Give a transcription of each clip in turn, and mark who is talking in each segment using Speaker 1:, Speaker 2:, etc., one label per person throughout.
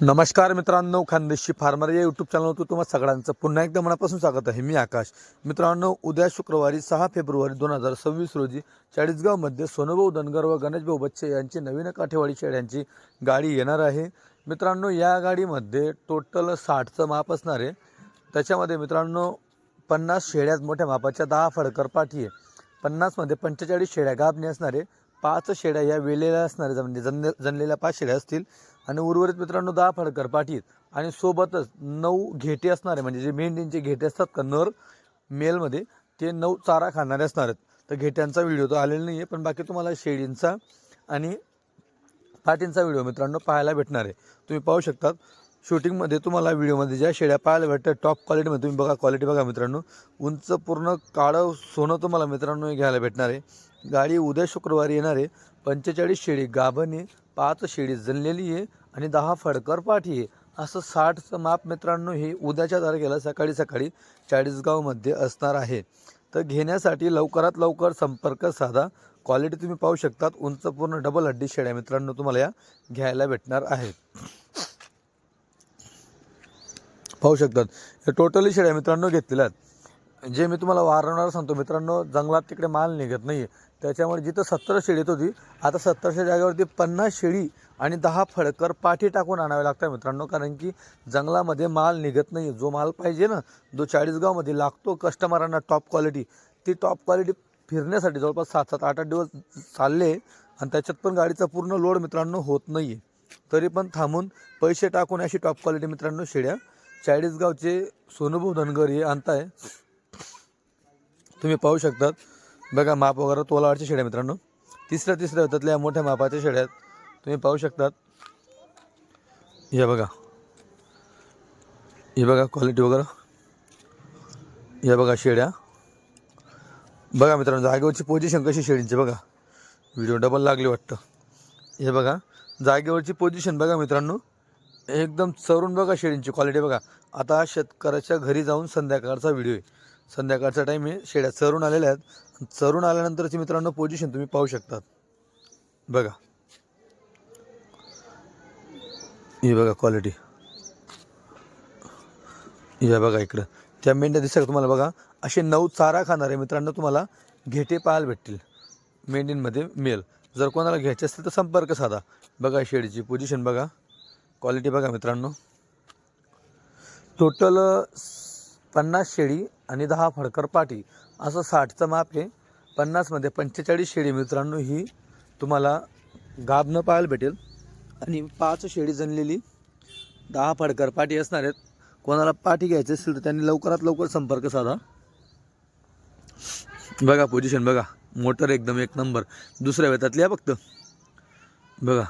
Speaker 1: नमस्कार मित्रांनो खानदेशी फार्मर या यूट्यूब चॅनलवर तुम्हाला सगळ्यांचं पुन्हा एकदा मनापासून स्वागत आहे. मी आकाश. मित्रांनो उद्या शुक्रवारी सहा फेब्रुवारी दोन हजार सव्वीस रोजी चाळीसगावमध्ये सोनभाऊ धनगर व गणेशभाऊ बच्चे यांची नवीन काठेवाडी शेळ्यांची गाडी येणार आहे. मित्रांनो या गाडीमध्ये टोटल साठचं माप असणार आहे. त्याच्यामध्ये मित्रांनो पन्नास शेळ्यात मोठ्या मापाच्या दहा फडकर पाठी आहे. पन्नासमध्ये पंचेचाळीस शेळ्या गाभणे असणारे पाच शेळ्या या वेलेल्या असणारे म्हणजे जन जनलेल्या पाच शेळ्या असतील. आणि उर्वरित मित्रांनो दहा फडकर पाठीत. आणि सोबतच नऊ घेटे असणार आहे म्हणजे जे मेंढींचे घेटे असतात का नर मेलमध्ये ते नऊ चारा खाणारे असणार आहेत. तर घेट्यांचा व्हिडिओ तर आलेला नाही आहे पण बाकी तुम्हाला शेळींचा आणि पाटींचा व्हिडिओ मित्रांनो पाहायला भेटणार आहे. तुम्ही पाहू शकतात. शूटिंगमध्ये तुम्हाला व्हिडिओमध्ये ज्या शेळ्या पाहायला भेटतात टॉप क्वालिटीमध्ये तुम्ही बघा क्वालिटी बघा मित्रांनो. उंच पूर्ण काळं सोनं तुम्हाला मित्रांनो घ्यायला भेटणार आहे. गाडी उद्या शुक्रवारी येणार आहे. पंचेचाळीस शेळी गाभणे पाच शेळी जनलेली आहे. आणि दहा फडकर पाठी. असं साठचं माप मित्रांनो हे उद्याच्या तारखेला सकाळी सकाळी चाळीसगावमध्ये असणार आहे. तर घेण्यासाठी लवकरात लवकर संपर्क साधा. क्वालिटी तुम्ही पाहू शकतात. उंच पूर्ण डबल हड्डी शेळ्या मित्रांनो तुम्हाला या घ्यायला भेटणार आहेत. पाहू शकतात. हे टोटली शेळ्या मित्रांनो घेतलेल्या आहेत. जे मी तुम्हाला वारंवार सांगतो मित्रांनो जंगलात तिकडे माल निघत नाही आहे त्याच्यामुळे जिथं सत्तर शेळी येत होती आता सत्तरच्या जागेवरती पन्नास शेळी आणि दहा फडकर पाठी टाकून आणावे लागतात मित्रांनो कारण की जंगलामध्ये माल निघत नाही जो माल पाहिजे ना जो चाळीसगावमध्ये लागतो कस्टमरांना टॉप क्वालिटी ती टॉप क्वालिटी फिरण्यासाठी जवळपास सात सात आठ आठ दिवस चालले आणि त्याच्यात पण गाडीचा पूर्ण लोड मित्रांनो होत नाही आहे तरी पण थांबून पैसे टाकून अशी टॉप क्वालिटी मित्रांनो शेळ्या चाळीसगावचे सोनूभाऊ धनगर हे आणताय. तुम्ही पाहू शकतात. बघा माप वगैरे तोलावरच्या शेड्या मित्रांनो. तिसऱ्या तिसऱ्या होतातल्या मोठ्या मापाच्या शेड्यात आहेत. तुम्ही पाहू शकतात. हे बघा. हे बघा क्वालिटी वगैरे. हे बघा शेळ्या बघा मित्रांनो जागेवरची पोझिशन कशी शेडींची बघा. व्हिडिओ डबल लागली वाटतं. हे बघा जागेवरची पोझिशन बघा मित्रांनो. एकदम चरून बघा शेडींची क्वालिटी बघा. आता शेतकऱ्याच्या घरी जाऊन संध्याकाळचा व्हिडिओ आहे. संध्याकाळचा टाईम आहे. शेळ्या चरून आलेल्या आहेत. चरून आल्यानंतरची मित्रांनो पोझिशन तुम्ही पाहू शकतात. बघा. ही बघा क्वालिटी या बघा इकडं. त्या मेंढ्या दिसतात तुम्हाला? बघा. असे नऊ चारा खाणारे मित्रांनो तुम्हाला घेटे पाहायला भेटतील. मेंढींमध्ये मेल जर कोणाला घ्यायचे असतील तर संपर्क साधा. बघा शेडीची पोझिशन बघा. क्वालिटी बघा मित्रांनो. टोटल पन्नास शेळी आणि दहा फडकर पाटी असं साठचं माप आहे. पन्नासमध्ये पंचेचाळीस शेळी मित्रांनो ही तुम्हाला गाबनं पाहायला भेटेल. आणि पाच शेळी जणलेली दहा फडकर पाटी असणार आहेत. कोणाला पाठी घ्यायची असेल तर त्यांनी लवकरात लवकर संपर्क साधा. बघा पोझिशन बघा. मोटर एकदम एक नंबर. दुसऱ्या वेतातली आहे फक्त. बघा.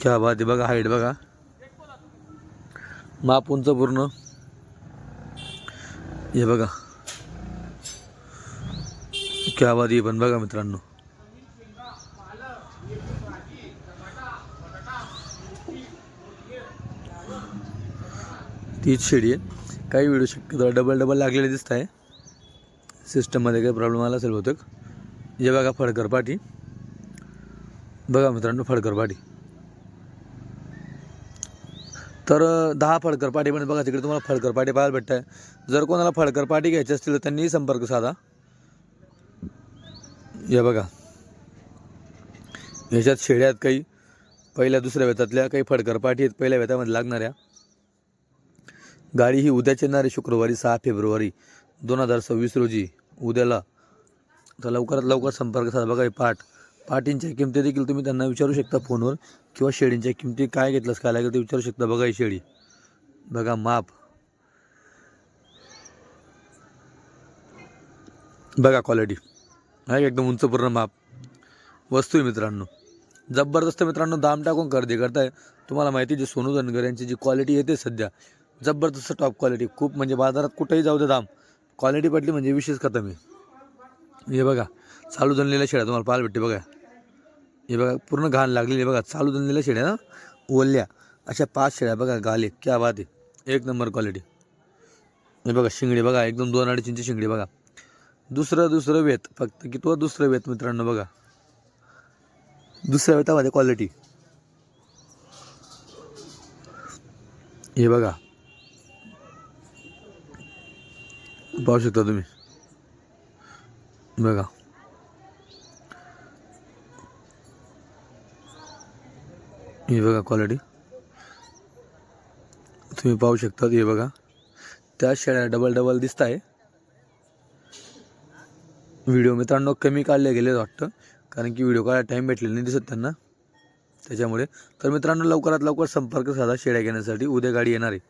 Speaker 1: क्या बात आहे. बघा हाईट बघा. माप उंच पूर्ण. हे बघा. क्या बात पण बघा मित्रांनो. तीच शेडी आहे. काही व्हिडिओ शक्यतो डबल डबल लागलेले दिसत आहे सिस्टममध्ये काही प्रॉब्लेम आला असेल बहुतेक. हे बघा फडकर पाठी बघा मित्रांनो फडकर पाठी तर दहा फडकर म्हणजे बघा तिकडे तुम्हाला फडकर पाटी पाहायला भेटत आहे जर कोणाला फडकर पाटी घ्यायची असतील तर त्यांनीही संपर्क साधा. या बघा. याच्यात शेळ्यात काही पहिल्या दुसऱ्या वेतातल्या काही फडकर पाठी आहेत पहिल्या वेतामध्ये लागणाऱ्या. गाडी ही उद्याच येणारी शुक्रवारी सहा फेब्रुवारी दोन हजार सव्वीस रोजी. उद्याला तर लवकरात लवकर संपर्क साधा. बघा पाठ. पाटींच्या किमती देखील तुम्ही त्यांना विचारू शकता फोनवर किंवा शेळींच्या किमती काय घेतलंस काय लागेल ते विचारू शकता. बघा ही शेळी. बघा माप. बघा क्वालिटी आहे का एकदम उंच पूर्ण माप. वस्तू आहे मित्रांनो. जबरदस्त मित्रांनो दाम टाकून खरेदी करताय. तुम्हाला माहिती आहे, जे सोनू धनगर यांची जी क्वालिटी येते सध्या जबरदस्त टॉप क्वालिटी खूप म्हणजे बाजारात कुठेही जाऊ दे दाम. क्वालिटी पडली म्हणजे विशेष खतम आहे. हे बघा चालू झालेल्या शेळ्या तुम्हाला पाहायला भेटते बघा. हे बघा पूर्ण घाण लागलेली आहे. बघा चालू धंदेल्या शेळ्या ना ओल्या. अशा पाच शेळ्या बघा गाले. क्या बात आहे. एक नंबर क्वालिटी हे बघा शिंगडी बघा एकदम दोन अडीच इंची शिंगडी बघा. दुसरं दुसरं वेत. फक्त की तो दुसरं वेत मित्रांनो बघा. दुसऱ्या वेतामध्ये क्वालिटी हे बघा. पाहू शकता तुम्ही. बघा. हे बघा क्वालिटी तुम्ही पाहू शकता हे बघा. त्या शेळ्या डबल डबल दिसत आहे व्हिडिओ मित्रांनो कमी काढले गेले वाटतं. कारण की व्हिडिओ काढायला टाईम भेटलेला नाही दिसत त्यांना. त्याच्यामुळे तर मित्रांनो लवकरात लवकर संपर्क साधा शेळ्या घेण्यासाठी. उद्या गाडी येणार आहे.